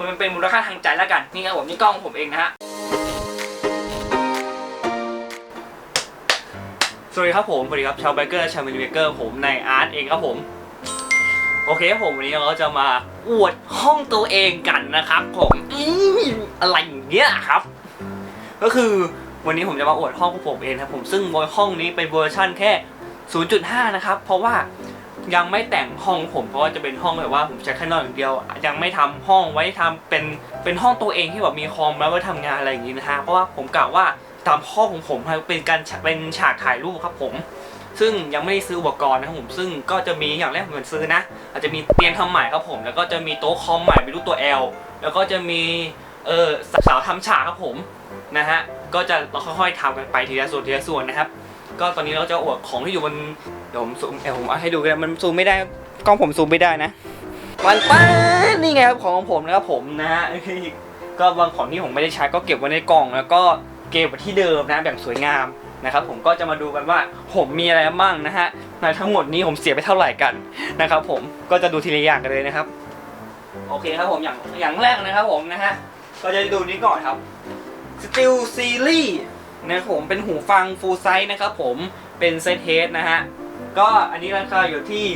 มันเป็นมูลค่าทางใจแล้วกันนี่ครับผมนี่กล้องของผมเองนะฮะสวัสดีครับผมสวัสดีครับชาวไบเกอร์ชาวมินิเบเกอร์ผมในอาร์ตเองครับผมโอเคผมวันนี้เราจะมาอวดห้องตัวเองกันนะครับผมอีอะไรอย่างเงี้ยครับ ก็คือวันนี้ผมจะมาอวดห้องของผมเองนะครับผมซึ่งห้องนี้เป็นเวอร์ชั่นแค่ 0.5 นะครับ เพราะว่า ยังไม่แต่งห้องผมเพราะว่าจะเป็นห้องแบบว่าผมใช้แค่นอนอย่างเดียว ยังไม่ทำห้องไว้ทำเป็นเป็นห้องตัวเองที่แบบมีคอมแล้วไว้ทำงานอะไรอย่างนี้นะฮะเพราะว่าผมกะว่าตามห้องของผมเป็นการเป็นฉากถ่ายรูปครับผม ซึ่งยังไม่ได้ซื้ออุปกรณ์นะครับผมซึ่งก็จะมีอย่างแรกผมจะซื้อนะ อาจจะมีเตียงทำใหม่ครับผม แล้วก็จะมีโต๊ะคอมใหม่เป็นรูปตัว L แล้วก็จะมีเออสาวทำฉากครับผมนะฮะก็จะเราค่อยๆทำกันไปทีละส่วนทีละส่วนนะครับ ก็ตอนนี้เราจะอวดของที่อยู่บนเดี๋ยวผมซูมเออผมเอาให้ดูกันมันซูมไม่ได้กล้องผมซูมไม่ได้นะมันป้านี่ไงครับของของผมนะครับผมนะฮะก็บางของที่ผมไม่ได้ใช้ก็เก็บไว้ในกล่อง แล้วก็เก็บไว้ที่เดิมนะแบบสวยงามนะครับผมก็จะมาดูกันว่าผมมีอะไรบ้างนะฮะในทั้งหมดนี้ผมเสียไปเท่าไหร่กันนะครับผมก็จะดูทีละอย่างกันเลยนะครับ โอเคครับผมอย่างอย่างแรกนะครับผมนะฮะก็จะดูนี้ก่อนครับ Steel Series นะครับผมเป็นหูฟัง full size นะครับผมเป็นเซตเฮดนะฮะ ก็อันนี้ราคาอยู่ที่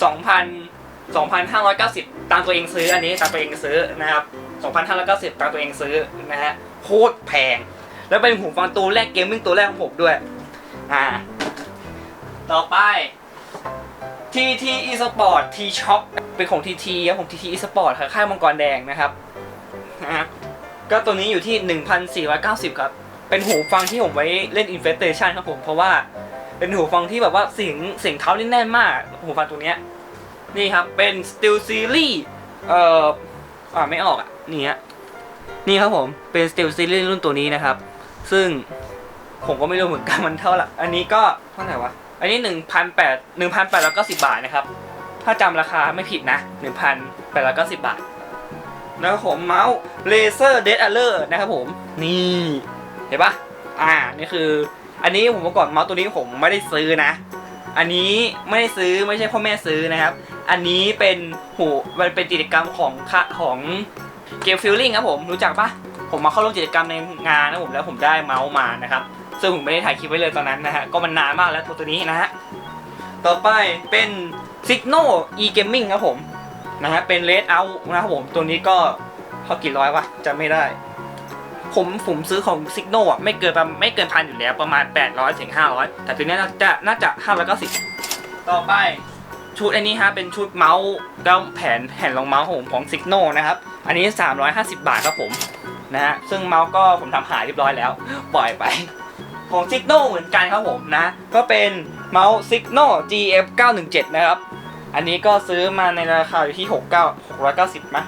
2,000 2,590 ตามตัวเองซื้ออันนี้ตามตัวเองซื้อนะครับ 2,590 ตามตัวเองซื้อนะฮะโคตรแพง แล้วเป็นหูฟังตัวแรกเกมมิ่งตัวแรกของผมด้วย อ่า ต่อไป TT eSport T Shop เป็นของ TT ครับผม TT eSport ค่ายมังกรแดงนะครับนะฮะก็ตัวนี้อยู่ที่ 1,490 ครับ เป็นหูฟังที่ผมไว้เล่น Infestation ครับผม เพราะว่าเป็นหูฟังที่แบบว่าเสียงเสียงเท้านี่แน่นมาก หูฟังตัวเนี้ยนี่ครับ เป็น Steel Series เอ่ออ่าไม่ออกอะ นี่ฮะนี่ครับผมเป็น Steel Series รุ่นตัวนี้นะครับ ซึ่งผมก็ไม่รู้เหมือนกันมันเท่าไหร่อันนี้ก็เท่าไหร่วะ อันนี้1,800 1,890บาทนะครับ ถ้าจำราคาไม่ผิดนะ1,890บาทนะครับผมเมาส์ Laser Dead Alert นะครับผม นี่ เห็นปะอ่า นี่คือ อันนี้ผมเมื่อก่อนเมาส์ตัวนี้ผมไม่ได้ซื้อนะ อันนี้ไม่ได้ซื้อไม่ใช่พ่อแม่ซื้อนะครับ อันนี้เป็นหูมันเป็นกิจกรรมของค่ะของเกมฟิลลิ่งครับผมรู้จักปะผมมาเข้าร่วมกิจกรรมในงานนะผมแล้วผมได้เมาส์มานะครับ ซึ่งผมไม่ได้ถ่ายคลิปไว้เลยตอนนั้นนะฮะก็มันนานมากแล้วตัวตัวนี้นะฮะต่อไปเป็น Signal e Gaming ครับผมนะฮะเป็น Red Out นะครับผมตัวนี้ก็เขากี่ร้อยวะจำไม่ได้ ผมผมซื้อของ Signal อะไม่เกินประมาณไม่เกินพันอยู่แล้วประมาณ 800ถึง500 แต่ตัวนี้น่าจะน่าจะ590 ต่อไปชุดอันนี้ฮะเป็นชุดเมาส์แล้วแผ่นแผ่นรองเมาส์ของผมของ Signal นะครับ อันนี้ 350 บาทครับผมนะฮะซึ่งเมาส์ก็ผมทำหายเรียบร้อยแล้ว ปล่อยไป ของ Signal เหมือนกันครับผมนะ ก็เป็นเมาส์ Signal GF 917นะครับ อันนี้ก็ซื้อมาในราคาอยู่ที่ 69 690มั้ย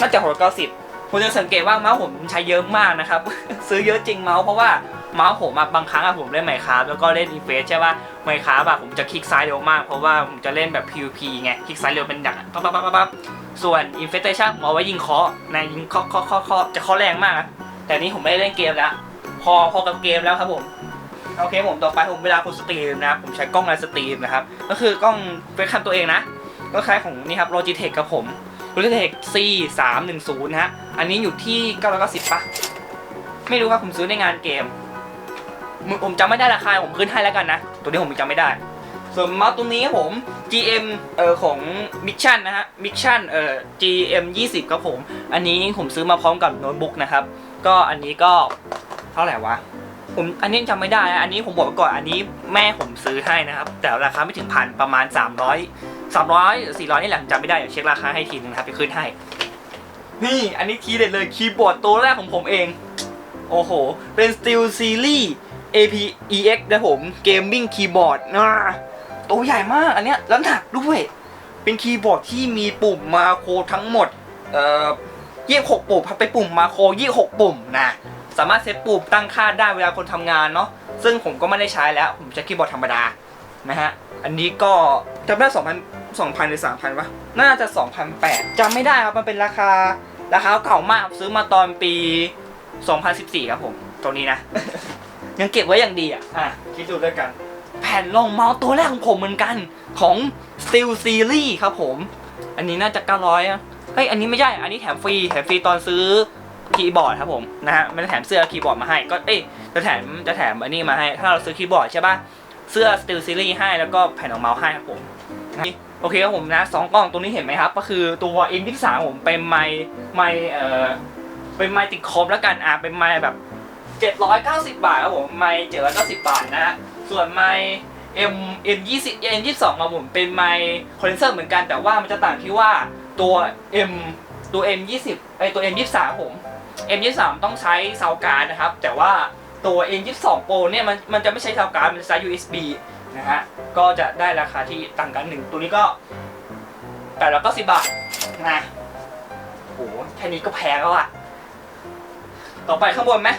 น่าจะ690 คุณจะสังเกตว่าเมาส์ผมใช้เยอะมากนะครับ ซื้อเยอะจริงเมาส์เพราะว่าเมาส์ผมบางครั้งอะผมเล่นไมค์คราฟแล้วก็เล่นอีเฟสใช่ป่ะไมค์คราฟอะผมจะคลิกซ้ายเร็วมากเพราะว่าผมจะเล่นแบบ PVP ไงคลิกซ้ายเร็วเป็นดักอะปั๊บปั๊บปั๊บปั๊บส่วน Infestation ผมเอาไว้ยิงเคาะนะยิงเคาะเคาะเคาะเคาะจะเคาะแรงมากนะแต่นี้ผมไม่ได้เล่นเกมแล้วพอพอกับเกมแล้วครับผมโอเคผมต่อไปผมเวลาผมสตรีมนะผมใช้กล้องไลน์สตรีมนะครับก็คือกล้องเป็นคันตัวเองนะ ก็คล้ายของนี่ครับ Logitech กับผม Logitech C 3 1 0นะฮะ อันนี้อยู่ที่990ปะไม่รู้ครับผมซื้อในงานเกมมผมจำไม่ได้ราคาผมขึ้นให้แล้วกันนะ ตัวนี้ผมจำไม่ได้ ส่วนเมาส์ตัวนี้ครับผม GM เอ่อของ Mission นะฮะ Mission เอ่อ GM 20ครับผม อันนี้ผมซื้อมาพร้อมกับโน้ตบุ๊กนะครับ ก็อันนี้ก็เท่าไหร่วะผมอันนี้จำไม่ได้นะอันนี้ผมบอกไว้ก่อนอันนี้แม่ผมซื้อให้นะครับ แต่ราคาไม่ถึงพันประมาณ 300 300 400นี่แหละผมจำไม่ได้เดี๋ยวเช็คราคาให้ทีนึงนะครับไปขึ้นให้ นี่อันนี้ทีเด็ดเลยคีย์บอร์ดตัวแรกของผมเอง โอ้โห เป็น Steel Series APEX นะผม Gaming Keyboard นะตัวใหญ่มากอันเนี้ยแล้วหนักด้วย เป็นคีย์บอร์ดที่มีปุ่มมาโครทั้งหมด เอ่อยี่หกปุ่มพับไปปุ่มมาโครยี่หกปุ่มนะสามารถเซตปุ่มตั้งค่าได้เวลาคนทำงานเนาะซึ่งผมก็ไม่ได้ใช้แล้ว ผมใช้คีย์บอร์ดธรรมดานะฮะ อันนี้ก็จำได้ 2,000 2,000 หรือ 3,000วะน่าจะ 2,008จำไม่ได้ครับ มันเป็นราคา ราคาเก่ามากครับซื้อมาตอนปี 2014 ครับผม ตัวนี้นะ ยังเก็บไว้อย่างดีอะ อะ คิดดูด้วยกัน แผ่นรองเมาส์ตัวแรกของผมเหมือนกันของ Steel Series ครับผม อันนี้น่าจะ 900อะฮ้ย อันนี้ไม่ใช่ อันนี้แถมฟรี แถมฟรีตอนซื้อคีย์บอร์ดครับผมนะฮะไม่ได้แถมเสื้อคีย์บอร์ดมาให้ ก็เอ้ยจะแถมจะแถมอันนี้มาให้ ถ้าเราซื้อคีย์บอร์ดใช่ปะเสื้อ Steel Series ให้แล้วก็แผ่นรองเมาส์ให้ครับผม นี่โอเคครับผมนะสองกล่องตรงนี้เห็นไหมครับ ก็คือตัว M23 ผมเป็นไมค์ไมค์เอ่อเป็นไมค์ติดคอมแล้วกันอะเป็นไมค์แบบ 790 บาทครับผมไมค์790 บาทนะฮะส่วนไมค์ M M 20 M 22ครับผมเป็นไมค์คอนเดนเซอร์เหมือนกันแต่ว่ามันจะต่างที่ว่าตัว M ตัว M 20ไอตัว M 23ผม M 23ต้องใช้ซาวการ์ดนะครับ แต่ว่าตัว M 22 Pro เนี่ยมันมันจะไม่ใช้ซาวการ์ดมันใช้ USB นะฮะก็จะได้ราคาที่ต่างกันหนึ่งตัวนี้ก็890บบาทนะโอ้โหแค่นี้ก็แพงแล้วอะต่อไปข้างบนไหม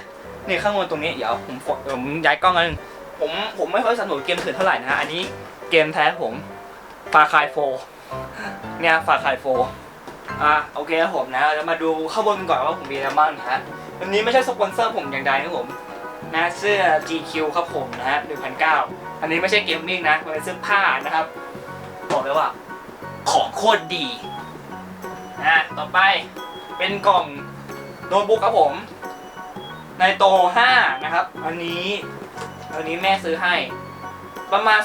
นี่ข้างบนตรงนี้เดี๋ยวผมผมย้ายกล้องกันงผมผมไม่ค่อยสนับสนุนเกมเถื่อนเท่าไหร่นะฮะอันนี้เกมแท้ผมฟาคายโฟเนี่ยฟาคายโฟอะโอเคครับผมนะเรามาดูข้างบนก่อนว่าผมมีอะไรบ้างนะฮะวันนี้ไม่ใช่สปอนเซอร์ผมอย่างใดนะผมนะเสื้อ GQ ครับผมนะฮะ1,900 อันนี้ไม่ใช่เกมมิ่งนะมันเป็นเสื้อผ้านะครับ บอกเลยว่า ของโคตรดีนะต่อไปเป็นกล่องโน้ตบุ๊กครับผม ในโต5นะครับ อันนี้อันนี้แม่ซื้อให้ ประมาณ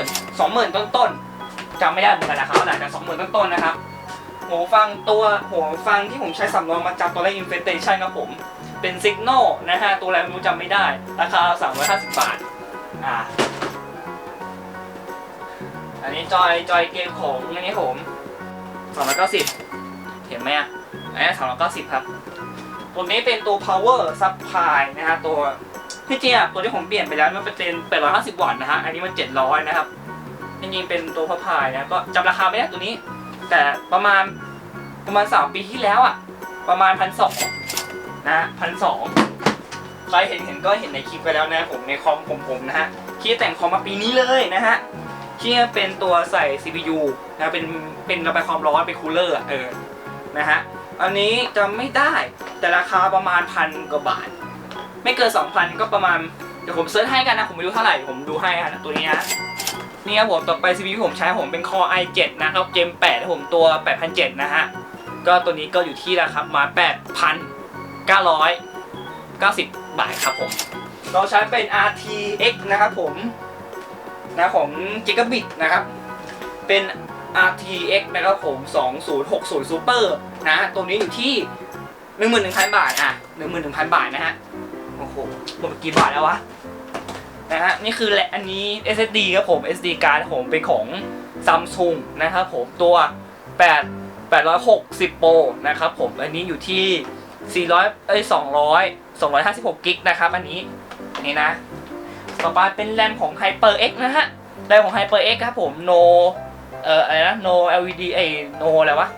20,000 20,000 ต้นต้นๆจำไม่ได้เหมือนกันนะครับแต่สองหมื่นต้นต้นๆนะครับหูฟังตัวหูฟังที่ผมใช้สำรองมาจากตัวแรก Infestation ครับผม เป็น Signal นะฮะ ตัวแรกไม่รู้จำไม่ได้ ราคา 350 บาท อ่า อันนี้จอยจอยเกมของอันนี้ผม290เห็นไหมอะอันนี้290ครับ ตัวนี้เป็นตัว power supply นะฮะตัวที่จริงอะตัวที่ผมเปลี่ยนไปแล้วมันเป็น850วัตต์นะฮะอันนี้มัน700นะครับจริงๆเป็นตัวพะพายนะก็จำราคาไม่ได้ตัวนี้ แต่ประมาณประมาณ3ปีที่แล้วอะ ประมาณพันสองนะพันสองใครเห็นเห็นก็เห็นในคลิปไปแล้วนะผมในคอมผมผมนะฮะที่แต่งคอมมาปีนี้เลยนะฮะ ที่เป็นตัวใส่ CPU นะเป็นเป็นระบายความร้อนเป็นคูลเลอร์เออนะฮะอันนี้จะไม่ได้แต่ราคาประมาณพันกว่าบาท ไม่เกิน 2,000 ก็ประมาณ เดี๋ยวผมเซิร์ชให้กันนะ ผมไม่รู้เท่าไหร่ ผมดูให้นะตัวนี้นะนี่ครับผมต่อไป CPU ที่ผมใช้ผมเป็น Core i7 นะครับ Gen 8ผมตัว8,700นะฮะ ก็ตัวนี้ก็อยู่ที่ราคามา 8,990 บาทครับผม เราใช้เป็น RTX นะครับผม นะของ Gigabit นะครับ เป็น RTX นะครับผม 2060 Super นะ ตัวนี้อยู่ที่ 11,000 บาท อะ 11,000 บาทนะฮะ โอ้โหหมดกี่บาทแล้ววะ นะฮะ นี่คือแหละ อันนี้ SSD ครับผม SD card ผมเป็นของ Samsung นะครับผม ตัว 8 860 Pro นะครับผม อันนี้อยู่ที่ 400 เอ้ย 200 256 กิกนะครับ อันนี้ นี่นะ ต่อไปเป็นแรมของ HyperX นะฮะ แรมของ HyperX ครับผม No เอ่ออะไรนะ No LED เอ้ No อะไรวะ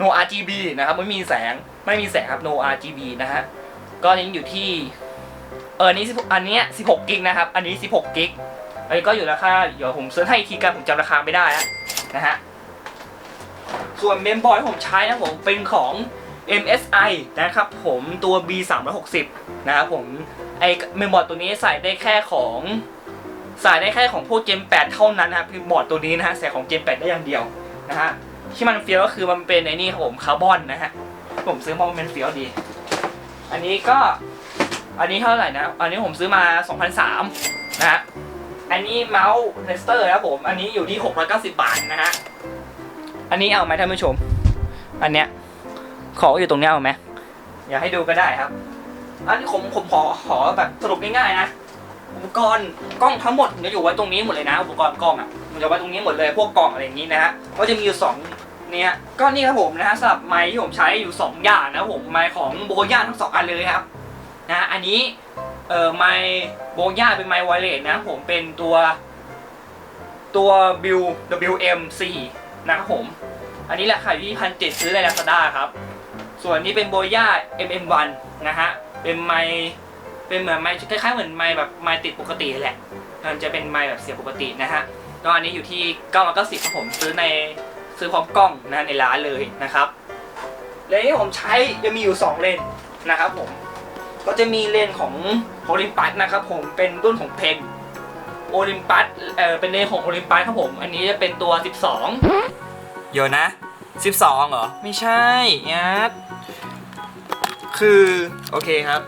No RGB นะครับ ไม่มีแสง ไม่มีแสงครับ No RGB นะฮะ ก็ยังอยู่ที่ เออนี้อันเนี้ย16กิกนะครับ อันนี้ 16กิกอันนี้ก็อยู่ราคา เดี๋ยวผมเซิร์ชให้อีกทีกันผมจำราคาไม่ได้นะนะฮะ ส่วนเมมบอยที่ผมใช้นะผมเป็นของ MSI นะครับผมตัว B 3 6 0นะครับผมไอเมมบอร์ดตัวนี้ใส่ได้แค่ของใส่ได้แค่ของพวกเกม8เท่านั้นนะครับเมมบอร์ดตัวนี้นะฮะใส่ของเกม8ได้อย่างเดียวนะฮะที่มันเฟี้ยวก็คือมันเป็นไอ้นี่ครับผมคาร์บอนนะฮะผมซื้อมามันเฟี้ยวดี อันนี้ก็อันนี้เท่าไหร่นะ อันนี้ผมซื้อมา 2,003นะฮะอันนี้เมาส์เทสเตอร์ครับผม อันนี้อยู่ที่ 690 บาทนะฮะ อันนี้เอาไหมท่านผู้ชม อันเนี้ย ของอยู่ตรงเนี้ยเอาไหมอยากให้ดูก็ได้ครับ อันนี้ผมผมขอขอแบบสรุปง่ายๆนะ อุปกรณ์กล้องทั้งหมดจะอยู่ไว้ตรงนี้หมดเลยนะ อุปกรณ์กล้องอะมันจะไว้ตรงนี้หมดเลยพวกกล่องอะไรอย่างนี้นะฮะก็จะมีอยู่สองเนี่ยก็นี่ครับผมนะฮะสำหรับไมค์ที่ผมใช้อยู่สองอย่างนะผมไมค์ของโบย่าทั้งสองอันเลยครับนะอันนี้เอ่อไมค์โบย่าเป็นไมค์ไวเลสนะผมเป็นตัวตัว Bill WM4 นะครับผม อันนี้ราคาอยู่ที่พันเจ็ดซื้อใน Lazada ครับ ส่วนนี้เป็นโบย่า MM1 นะฮะ เป็นไมเป็นเหมือนไมค์คล้ายๆเหมือนไมค์แบบไมค์ติดปกติแหละ มันจะเป็นไมค์แบบเสียงปกตินะฮะก็อันนี้อยู่ที่990ครับผมซื้อในซื้อพร้อมกล้องนะในร้านเลยนะครับ เลนส์ที่ผมใช้จะมีอยู่ 2 เลนนะครับผม ก็จะมีเลนของโอลิมปัสนะครับผม เป็นรุ่นของเพนโอลิมปัส เออเป็นเลนของโอลิมปัสครับผม อันนี้จะเป็นตัว 12 เดี๋ยวนะ 12 เหรอ ไม่ใช่งัด คือโอเคครับ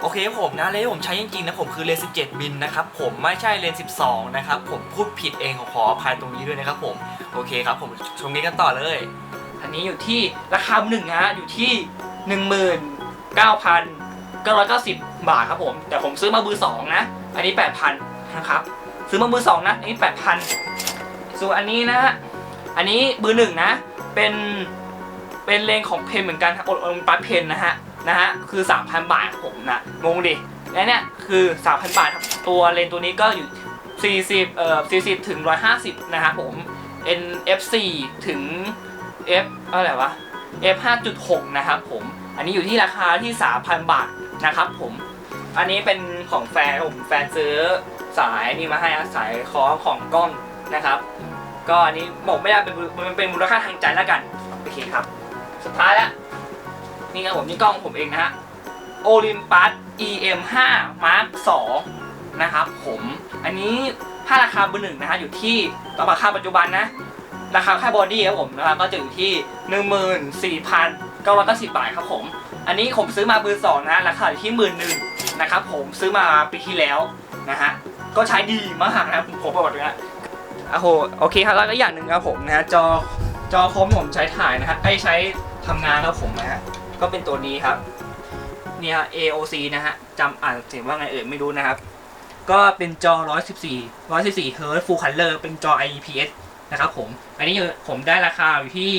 โอเคผมนะเลนที่ผมใช้จริงๆนะผมคือเลนส์17มิลนะครับผมไม่ใช่เลน12นะครับผมพูดผิดเองขออภัยตรงนี้ด้วยนะครับผมโอเคครับผมชมนี้กันต่อเลย อันนี้อยู่ที่ราคาหนึ่งฮะอยู่ที่ 19,990 บาทครับผม แต่ผมซื้อมามือสองนะ อันนี้ 8,000นะครับซื้อมามือสองนะอันนี้ 8,000ส่วนอันนี้นะฮะอันนี้มือหนึ่งนะเป็น เป็นเลนของเพนเหมือนกันครับโอลิมปัสเพนนะฮะนะฮะคือ 3,000 บาทครับผมนะงงดิและเนี่ยคือ 3,000 บาทครับตัวเลนตัวนี้ก็อยู่ 40เอ่อ40 ถึง 150 นะครับผม NFC ถึง F อะไรวะ F 5.6 นะครับผม อันนี้อยู่ที่ราคาที่ 3,000 บาทนะครับผม อันนี้เป็นของแฟนผมแฟนซื้อสายนี่มาให้สายคอของกล้องนะครับ ก็อันนี้บอกไม่ได้เป็นมันเป็นมูลค่าทางใจแล้วกัน โอเคครับ สุดท้ายแล้วนี่ครับผมนี่กล้องผมเองนะฮะ Olympus EM 5 Mark 2นะครับผมอันนี้ถ้าราคาเบอร์หนึ่งนะฮะอยู่ที่ตอนราคาปัจจุบันนะราคาค่าบอดี้ครับผมนะครับก็จะอยู่ที่ 14,990บาทครับผม อันนี้ผมซื้อมามือร์สองนะฮะราคาอยู่ที่หมื่นหนึ่งนะครับผมซื้อมาปีที่แล้วนะฮะก็ใช้ดีมากนะครับผมบอกเลยนะโอ้โหโอเคครับแล้วก็อย่างหนึ่งครับผมนะฮะจอจอคอมผมใช้ถ่ายนะฮะไอ้ใช้ ทำงานครับผมนะฮะก็เป็นตัวนี้ครับเนี่ย AOC นะฮะจำอ่านเสียงว่าไงเอ่ยไม่รู้นะครับ ก็เป็นจอ 114 114 Hz Full Color เป็นจอ IPS นะครับผม อันนี้อยู่ผมได้ราคาอยู่ที่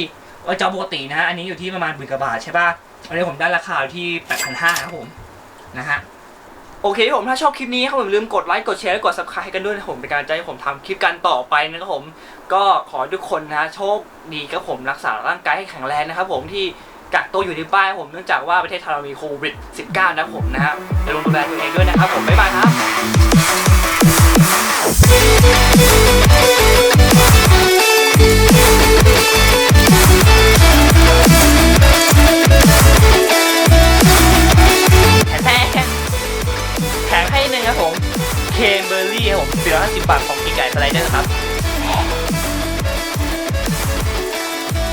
เออจอปกตินะฮะอันนี้อยู่ที่ประมาณหมื่นกว่าบาทใช่ป่ะอันนี้ผมได้ราคาอยู่ที่ 8,500ครับผมนะฮะโอเคผมถ้าชอบคลิปนี้ครับผมอย่าลืมกดไลค์กดแชร์และกด subscribe กันด้วยนะผมเป็นการใจให้ผมทำคลิปกันต่อไปนะครับผม ก็ขอให้ทุกคนนะโชคดีครับผมรักษาร่างกายให้แข็งแรงนะครับผมที่กักตัวอยู่ที่บ้านผมเนื่องจากว่าประเทศไทยเรามีโควิด 19 นะครับผมนะฮะอย่าลืมดูแลตัวเองด้วยนะครับผมบ๊ายบายครับ